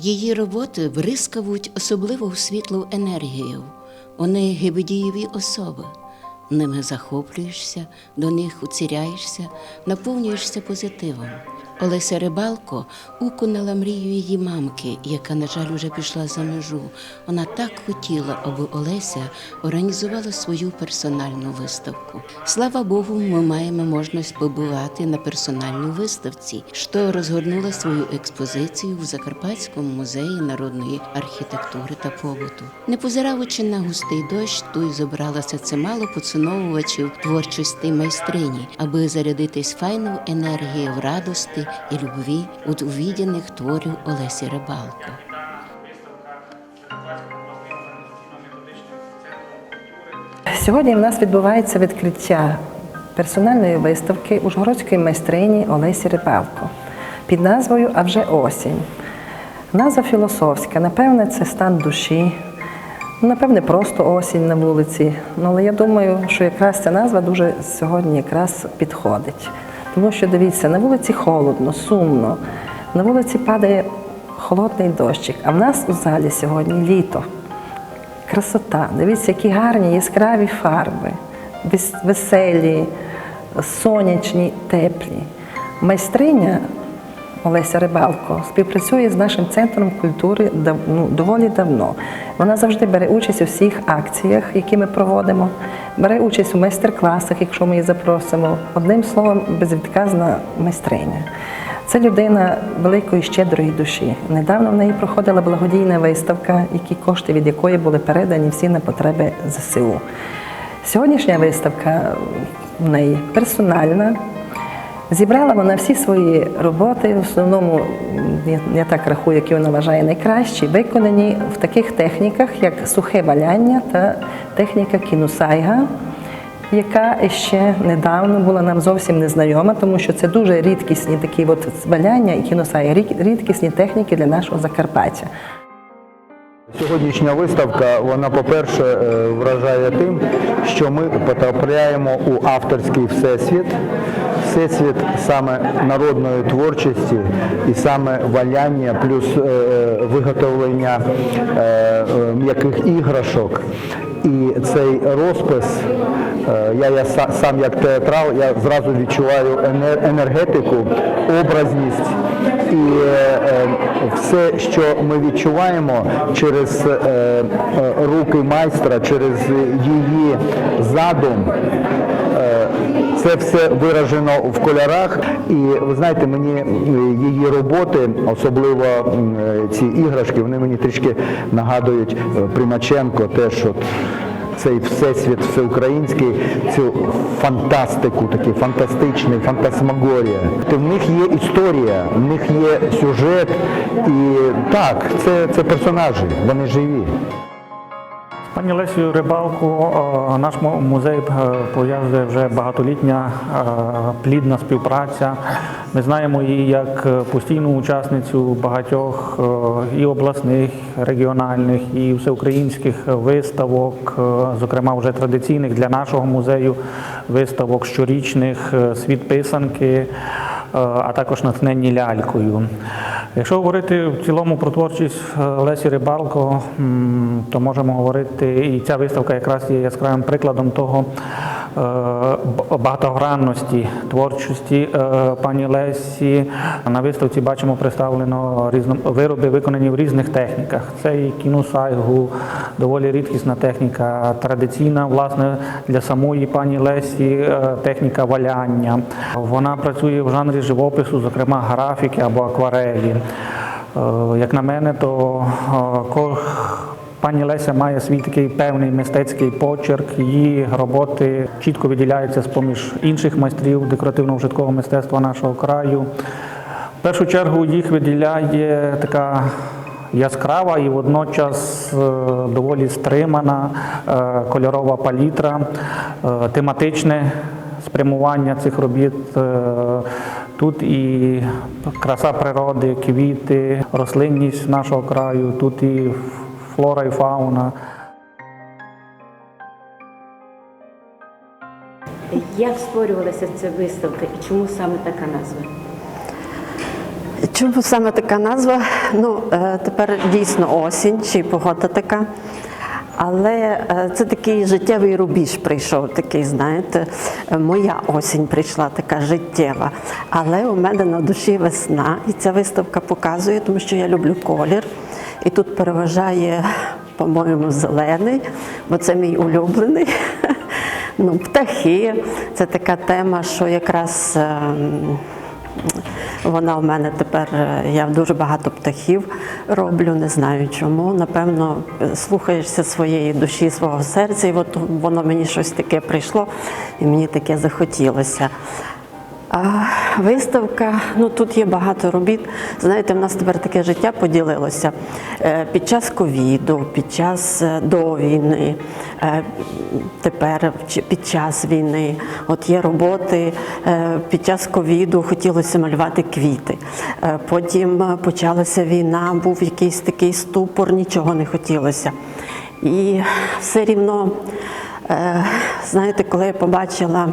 Її роботи бризкавуть особливо світлу енергію. Вони гибедієві особи. Ними захоплюєшся, до них уціряєшся, наповнюєшся позитивом. Олеся Рибалко укунала мрію її мамки, яка, на жаль, уже пішла за межу. Вона так хотіла, аби Олеся організувала свою персональну виставку. Слава Богу, ми маємо можливість побувати на персональній виставці, що розгорнула свою експозицію в Закарпатському музеї народної архітектури та побуту. Не позираючи на густий дощ, тут зібралося це мало поціновувачів творчості майстрині, аби зарядитись файною енергією в радості і любві від увідяних творів Олесі Рибалко. Сьогодні в нас відбувається відкриття персональної виставки Ужгородської майстрині Олесі Рибалко під назвою А вже осінь. Назва філософська, напевне, це стан душі, напевне, просто осінь на вулиці. Ну, але я думаю, що якраз ця назва дуже сьогодні якраз підходить. Тому що дивіться, на вулиці холодно, сумно, на вулиці падає холодний дощик, а в нас у залі сьогодні літо. Красота. Дивіться, які гарні яскраві фарби, веселі, сонячні, теплі. Майстриня Олеся Рибалко співпрацює з нашим центром культури ну, доволі давно. Вона завжди бере участь у всіх акціях, які ми проводимо, бере участь у майстер-класах, якщо ми її запросимо. Одним словом, безвідказна майстриня. Це людина великої щедрої душі. Недавно в неї проходила благодійна виставка, які кошти від якої були передані всі на потреби ЗСУ. Сьогоднішня виставка в неї персональна. Зібрала вона всі свої роботи, в основному, я, так рахую, які вона вважає найкращі, виконані в таких техніках, як сухе валяння та техніка кінусайга, яка ще недавно була нам зовсім незнайома, тому що це дуже рідкісні такі от валяння і кінусайга, рідкісні техніки для нашого Закарпаття. Сьогоднішня виставка, вона, по-перше, е, вражає тим, що ми потрапляємо у авторський всесвіт, всесвіт саме народної творчості і саме валяння, плюс е, е, виготовлення м'яких іграшок. І цей розпис, е, я, я сам як театрал, я зразу відчуваю енергетику, образність і е, е, все, що ми відчуваємо через руки майстра, через її задум. Це все виражено в кольорах, і ви знаєте, мені е, її роботи, особливо е, ці іграшки, вони мені трішки нагадують е, Примаченко, теж от цей всесвіт всеукраїнський, цю фантастику, такий фантастичний, фантасмагорія. Тобто В них є історія, в них є сюжет, і так, це, це персонажі, вони живі. Пані Лесію Рибалку наш музей е, пов'язує вже багатолітня е, плідна співпраця. Ми знаємо її як е, постійну учасницю багатьох і обласних, регіональних, і всеукраїнських виставок, зокрема вже традиційних для нашого музею виставок щорічних світ писанки, а також натхненні лялькою. Якщо говорити в цілому про творчість е, Лесі Рибалко, то можемо говорити, і ця виставка якраз є яскравим прикладом того багатогранності творчості е, пані Лесі. На виставці бачимо представлено різно вироби, виконані в різних техніках. Це і кінусайгу, доволі рідкісна техніка, традиційна, власне, для самої пані Лесі е, техніка валяння. Вона працює в жанрі живопису, зокрема графіки або акварелі. Е, Як на мене, то е, пані Леся має свій такий певний мистецький почерк. Її роботи чітко виділяються з-поміж інших майстрів декоративно-вжиткового мистецтва нашого краю. В першу чергу їх виділяє така яскрава і водночас е, доволі стримана е, кольорова палітра, е, тематичне спрямування цих робіт. Тут і краса природи, квіти, рослинність нашого краю, тут і флора і фауна. Як створювалася ця виставка і чому саме така назва? Чому саме така назва? Ну, е, тепер дійсно осінь, чи погода така. Але е, це такий життєвий рубіж прийшов, такий, знаєте, моя осінь прийшла така життєва. Але у мене на душі весна, і ця виставка показує, тому що я люблю колір. І тут переважає, по-моєму, зелений, бо це мій улюблений. Ну, птахи це така тема, що якраз. ем, вона в мене тепер, е, я дуже багато птахів роблю, не знаю чому. Напевно, слухаєшся своєї душі, свого серця, і от воно мені щось таке прийшло, і мені таке захотілося. Виставка, ну тут є багато робіт. Знаєте, в нас тепер таке життя поділилося Е, під час ковіду, під час е, до війни, е, тепер під час війни. От є роботи під час ковіду хотілося малювати квіти. Потім почалася війна, був якийсь такий ступор, нічого не хотілося. І все рівно, знаєте, коли я побачила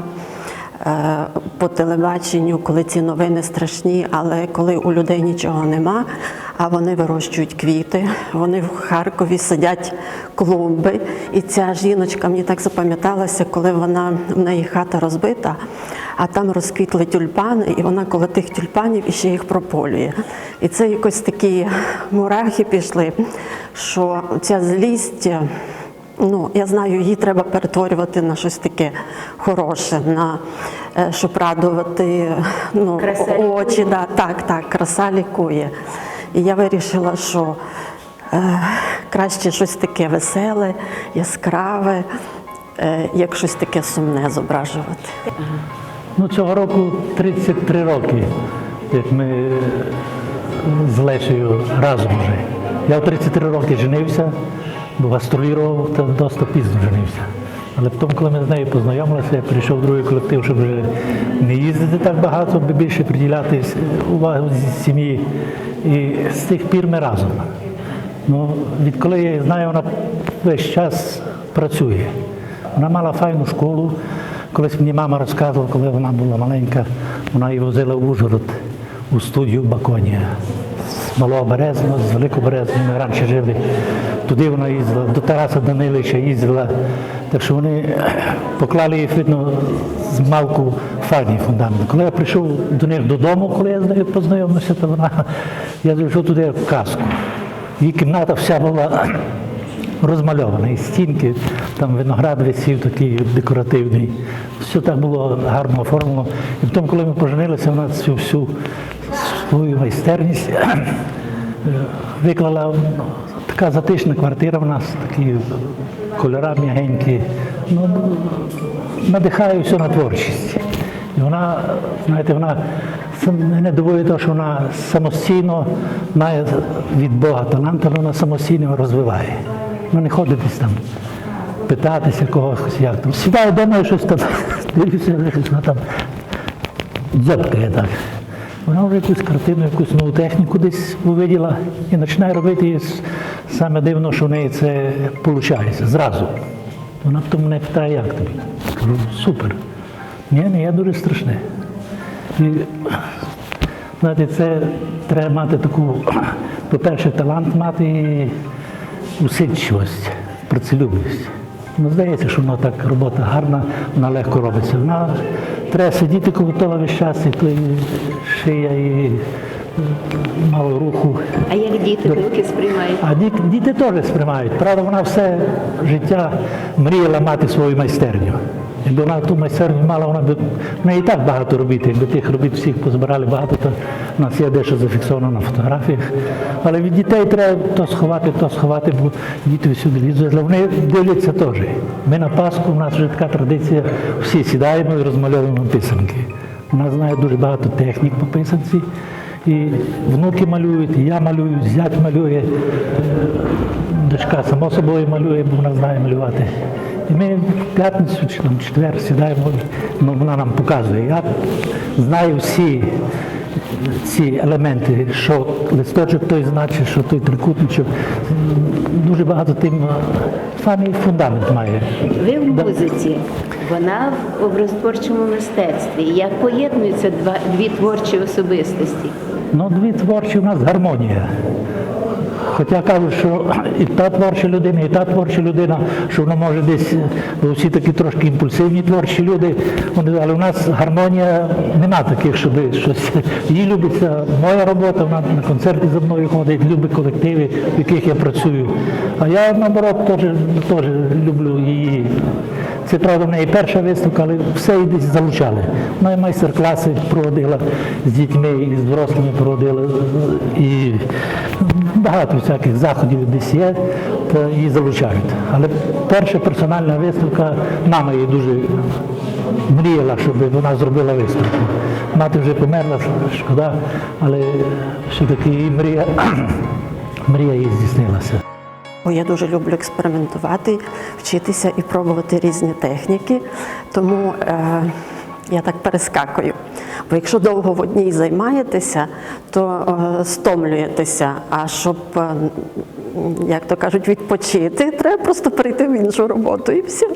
по телебаченню, коли ці новини страшні, але коли у людей нічого нема, а вони вирощують квіти, вони в Харкові садять клумби. І ця жіночка мені так запам'яталася, коли вона в неї хата розбита, а там розквітли тюльпани, і вона коло тих тюльпанів іще їх прополює. І це якось такі мурахи пішли, що ця злість. Ну, я знаю, її треба перетворювати на щось таке хороше, на е, щоб радувати ну, Краса очі. Да, так, так, краса лікує. І я вирішила, що е, краще щось таке веселе, яскраве, е, як щось таке сумне зображувати. Ну, цього року 33 роки, як ми е, з Лешею разом вже. Я в 33 роки женився, бо гастролював та досить пізно женився. Але потім, коли ми з нею познайомилися, я прийшов в другий колектив, щоб не їздити так багато, аби більше приділяти увагу зі сім'ї. І з тих пір ми разом. Ну, відколи я її знаю, вона весь час працює. Вона мала файну школу. Колись мені мама розказувала, коли вона була маленька, вона її возила в Ужгород у студію Баконія. З Малого Березного, з Великого Березного, ми раніше жили. Туди вона їздила, до Тараса Данилича їздила. Так що вони поклали їй видно з малку файний фундамент. Коли я прийшов до них додому, коли я з нею познайомився, то вона я зайшов туди в казку. Її кімната вся була розмальована, і стінки, там виноград висів такий декоративний. Все так було гарно оформлено. І потім, коли ми поженилися, вона цю всю свою майстерність е, виклала. Така затишна квартира в нас, такі кольори м'ягенькі. Ну, надихає все на творчість. І вона, знаєте, вона мене дивує те, що вона самостійно має від Бога талант, але вона самостійно розвиває. Ну не ходить десь там питатися когось, як там. Сідає вдома і щось там дивлюся, вона там дзьобкає так. Вона вже якусь картину, якусь нову техніку десь увиділа і починає робити. Саме дивно, що в неї це виходить зразу. Вона потім мене питає, як тобі? Кажу, супер. Ні, ні, я дуже страшне. І, знаєте, це треба мати таку, по-перше, талант мати і усидчивість, працелюбність. Ну, здається, що вона так робота гарна, вона легко робиться. Вона треба сидіти коло того весь час, і то і шия, і мало руху. А як діти руки сприймають? А діти, діти теж сприймають. Правда, вона все життя мріяла мати свою майстерню. Якби вона ту майстерню мала, вона б в неї і так багато робіт. Якби тих робіт всіх позбирали багато, то в нас є дещо зафіксовано на фотографіях. Але від дітей треба то сховати, то сховати, бо діти всюди лізуть. Вони дивляться теж. Ми на Пасху, у нас вже така традиція, всі сідаємо і розмальовуємо писанки. Вона знає дуже багато технік по писанці. І внуки малюють, і я малюю, зять малює, дочка само собою малює, бо вона знає малювати. І ми в п'ятницю чи там четвер сідаємо, ну, вона нам показує. Я знаю всі ці елементи, що листочок той значить, що той трикутничок. Дуже багато тим самий фундамент має. Ви в музиці, вона в образотворчому мистецтві. Як поєднуються два, дві творчі особистості? Ну, дві творчі у нас гармонія. Хоча кажуть, що і та творча людина, і та творча людина, що вона може десь, бо всі такі трошки імпульсивні творчі люди, але у нас гармонія нема таких, щоб щось. Їй любиться моя робота, вона на концерти за мною ходить, любить колективи, в яких я працюю. А я наоборот теж люблю її. Це правда в неї перша виставка, але все її десь залучали. Вона і майстер-класи проводила з дітьми, і з дорослими проводила. І багато всяких заходів десь є, то її залучають. Але перша персональна виставка, мама її дуже мріяла, щоб вона зробила виставку. Мати вже померла, шкода, але все-таки її мрія, мрія її здійснилася. Бо я дуже люблю експериментувати, вчитися і пробувати різні техніки. Тому е, я так перескакую. Бо якщо довго в одній займаєтеся, то е, стомлюєтеся. А щоб, е, як то кажуть, відпочити, треба просто перейти в іншу роботу і все.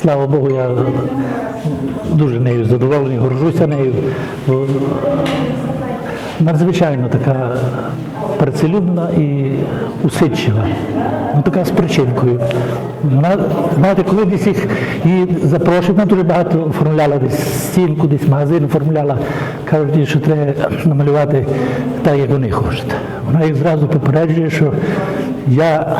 Слава Богу, я дуже нею задоволений, горжуся нею. Бо надзвичайно така працелюбна і усидчива. Ну, така з причинкою. Знаєте, коли десь їх її запрошують, вона дуже багато оформляла десь стінку, десь магазин оформляла, кажуть, що треба намалювати так, як вони хочуть. Вона їх зразу попереджує, що я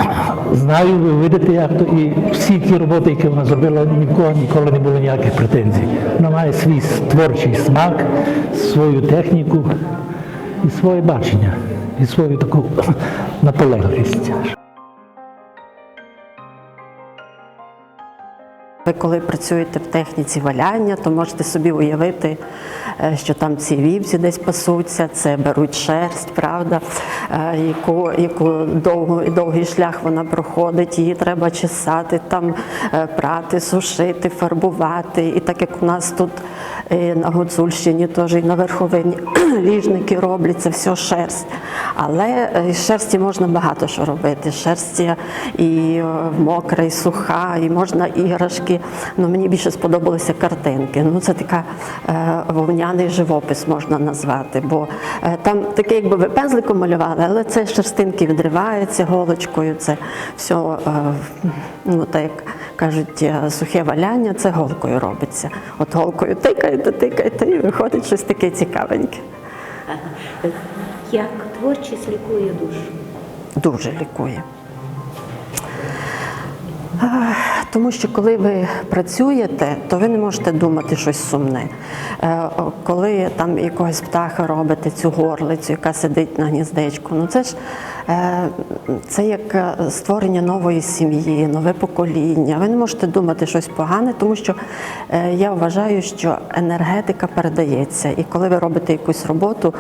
знаю, ви видите, як то, і всі ті роботи, які вона зробила, ні в кого ніколи не було ніяких претензій. Вона має свій творчий смак, свою техніку і своє бачення, і свою таку наполегливість. Ви коли працюєте в техніці валяння, то можете собі уявити, е, що там ці вівці десь пасуться, це беруть шерсть, правда, е, яку, яку довго, довгий шлях вона проходить, її треба чесати, там е, прати, сушити, фарбувати. І так як у нас тут на Гуцульщині, теж і на верховині ліжники роблять, це все шерсть. Але е, з шерсті можна багато що робити. Шерсть і е, мокра, і суха, і можна іграшки. Ну, мені більше сподобалися картинки. Ну, це така е, вовняний живопис можна назвати, бо там таке, якби ви пензликом малювали, але це шерстинки відриваються голочкою, це все, ну так кажуть, е, сухе валяння, це голкою робиться. От голкою тикаєте, тикаєте, і виходить щось таке цікавеньке. Як творчість лікує душу? дуже лікує. Тому що коли ви працюєте, то ви не можете думати щось сумне. Е, Коли там якогось птаха робите цю горлицю, яка сидить на гніздечку, ну це ж це як е, створення нової сім'ї, нове покоління. Ви не можете думати щось погане, тому що е, я вважаю, що енергетика передається. І коли ви робите якусь роботу,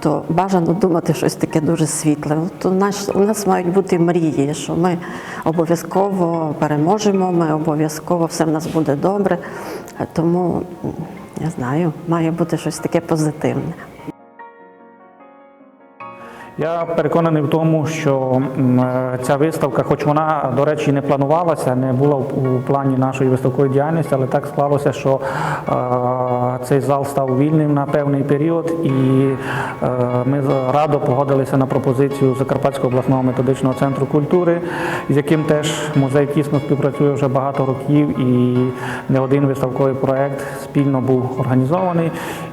то бажано думати щось таке дуже світле. От у нас, у нас мають бути мрії, що ми обов'язково переможемо, ми обов'язково все в нас буде добре. Е, Тому я знаю, має бути щось таке позитивне. Я переконаний в тому, що е, ця виставка, хоч вона, до речі, не планувалася, не була у плані нашої виставкової діяльності, але так склалося, що е, цей зал став вільним на певний період, і е, ми радо погодилися на пропозицію Закарпатського обласного методичного центру культури, з яким теж музей тісно співпрацює вже багато років, і не один виставковий проект спільно був організований.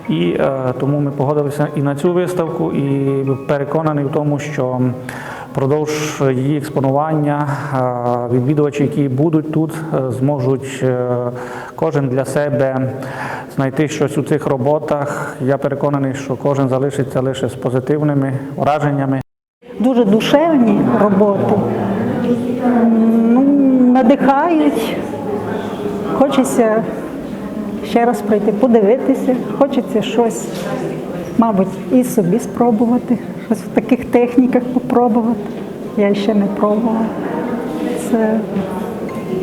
І е, тому ми погодилися і на цю виставку, і переконаний в тому, що впродовж її експонування е, відвідувачі, які будуть тут, е, зможуть е, кожен для себе знайти щось у цих роботах. Я переконаний, що кожен залишиться лише з позитивними враженнями. дуже душевні роботи. Ну, надихають. Хочеться ще раз прийти, подивитися, хочеться щось, мабуть, і собі спробувати, щось в таких техніках попробувати. Я ще не пробувала. Це,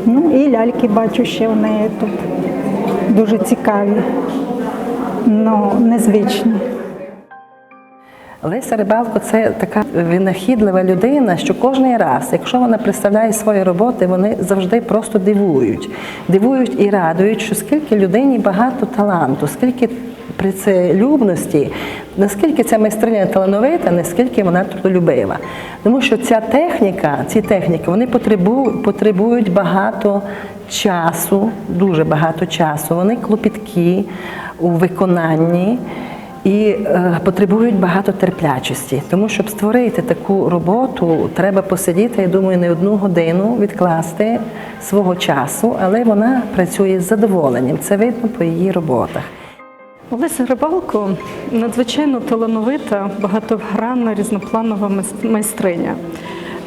ну, і ляльки бачу ще в неї тут дуже цікаві, але незвичні. Леся Рибалко це така винахідлива людина, що кожен раз, якщо вона представляє свої роботи, вони завжди просто дивують. Дивують і радують, що скільки людині багато таланту, скільки працелюбності, наскільки ця майстриня талановита, наскільки вона трудолюбива. Тому що ця техніка, ці техніки, вони потребують багато часу, дуже багато часу. Вони клопіткі у виконанні і е, потребують багато терплячості. Тому щоб створити таку роботу, треба посидіти, я думаю, не одну годину відкласти свого часу, але вона працює з задоволенням. Це видно по її роботах. Олеся Рибалко надзвичайно талановита, багатогранна, різнопланова майстриня.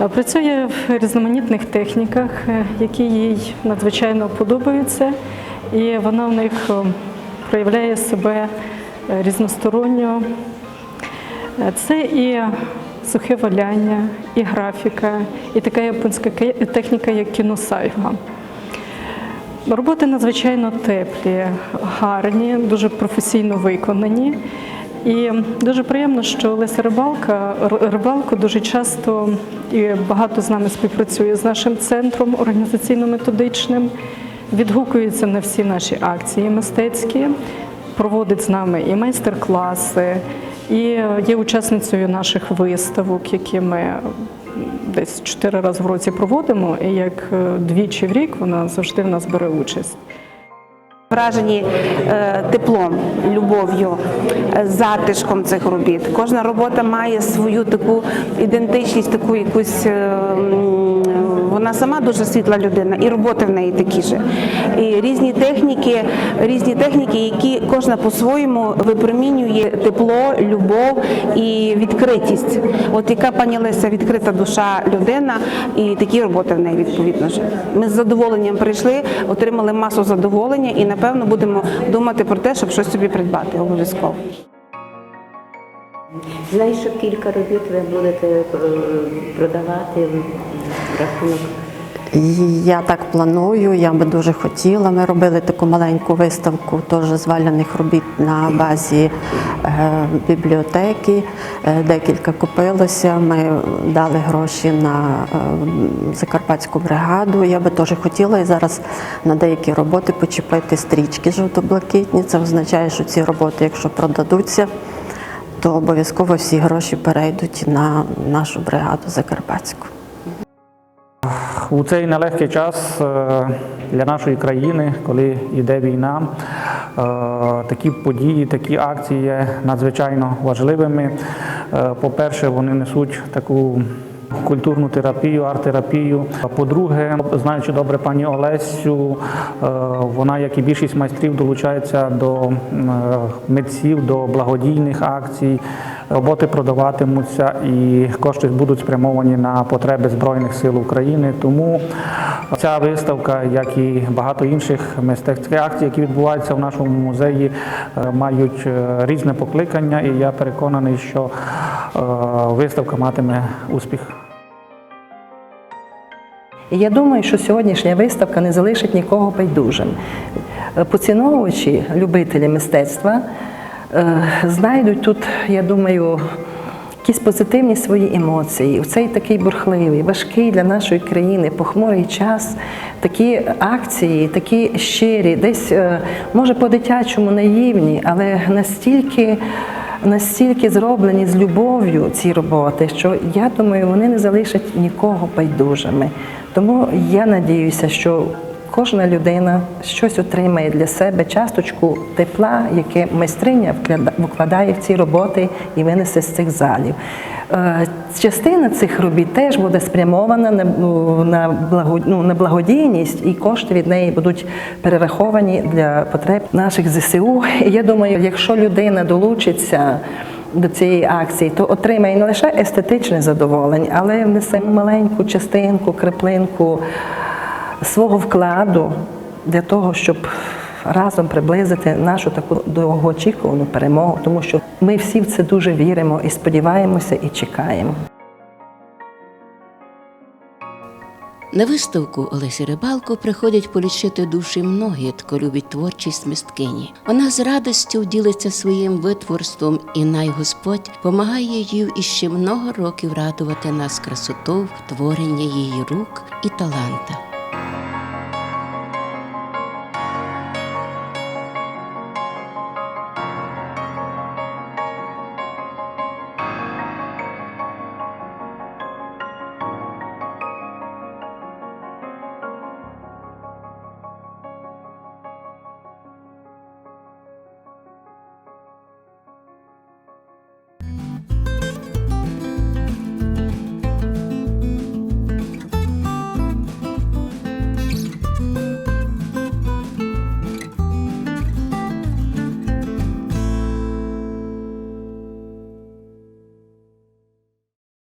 Е, Працює в різноманітних техніках, е, які їй надзвичайно подобаються, і вона в них е, проявляє себе е, різносторонньо. Е, Це і сухе валяння, і графіка, і така японська техніка, як кіносайга. Роботи надзвичайно теплі, гарні, дуже професійно виконані. І дуже приємно, що Леся Рибалка Рибалко дуже часто і багато з нами співпрацює з нашим центром організаційно-методичним, відгукується на всі наші акції мистецькі, проводить з нами і майстер-класи, і є учасницею наших виставок, які ми десь чотири рази в році проводимо, і як е, двічі в рік вона завжди в нас бере участь. Вражені е, теплом, любов'ю, е, затишком цих робіт. Кожна робота має свою таку ідентичність, таку якусь. Вона сама дуже світла людина, і роботи в неї такі ж. І різні техніки, різні техніки, які кожна по-своєму випромінює тепло, любов і відкритість. От яка пані Леся відкрита душа людина, і такі роботи в неї відповідно ж. Ми з задоволенням прийшли, отримали масу задоволення і напевно будемо думати про те, щоб щось собі придбати обов'язково. Знаю, що кілька робіт ви будете е, продавати в рахунок. Я так планую, я би дуже хотіла. Ми робили таку маленьку виставку теж з валяних робіт на базі е, бібліотеки. Е, Декілька купилося. Ми дали гроші на закарпатську бригаду. Я би теж хотіла і зараз на деякі роботи почепити стрічки жовто-блакитні. Це означає, що ці роботи, якщо продадуться, то обов'язково всі гроші перейдуть на нашу бригаду закарпатську. У цей нелегкий час е, для нашої країни, коли йде війна, е, такі події, такі акції є надзвичайно важливими. Е, По-перше, вони несуть таку культурну терапію, арт-терапію. По-друге, знаючи добре пані Олесю, е, вона, як і більшість майстрів, долучається до е, митців, до благодійних акцій. Роботи продаватимуться і кошти будуть спрямовані на потреби Збройних сил України. Тому ця виставка, як і багато інших мистецьких акцій, які відбуваються в нашому музеї, е, мають різне покликання, і я переконаний, що виставка матиме успіх. І я думаю, що сьогоднішня виставка не залишить нікого байдужим. Поціновувачі, любителі мистецтва е, знайдуть тут, я думаю, якісь позитивні свої емоції. У цей такий бурхливий, важкий для нашої країни, похмурий час. Такі акції, такі щирі, десь е, може по-дитячому наївні, але настільки. Настільки зроблені з любов'ю ці роботи, що я думаю, вони не залишать нікого байдужими. Тому я надіюся, що кожна людина щось отримає для себе часточку тепла, яке майстриня вкладає в ці роботи і винесе з цих залів. Е, Частина цих робіт теж буде спрямована на, ну, ну, на благодійність, і кошти від неї будуть перераховані для потреб наших ЗСУ. Я думаю, якщо людина долучиться до цієї акції, то отримає не лише естетичне задоволення, але внесе маленьку частинку, краплинку свого вкладу для того, щоб разом приблизити нашу таку довгоочікувану перемогу, тому що ми всі в це дуже віримо і сподіваємося, і чекаємо. На виставку Олесі Рибалко приходять полічити душі многі, хто любить творчість мисткині. Вона з радістю ділиться своїм витворством, і най Господь помагає їй іще много років радувати нас красотою творення її рук і таланта.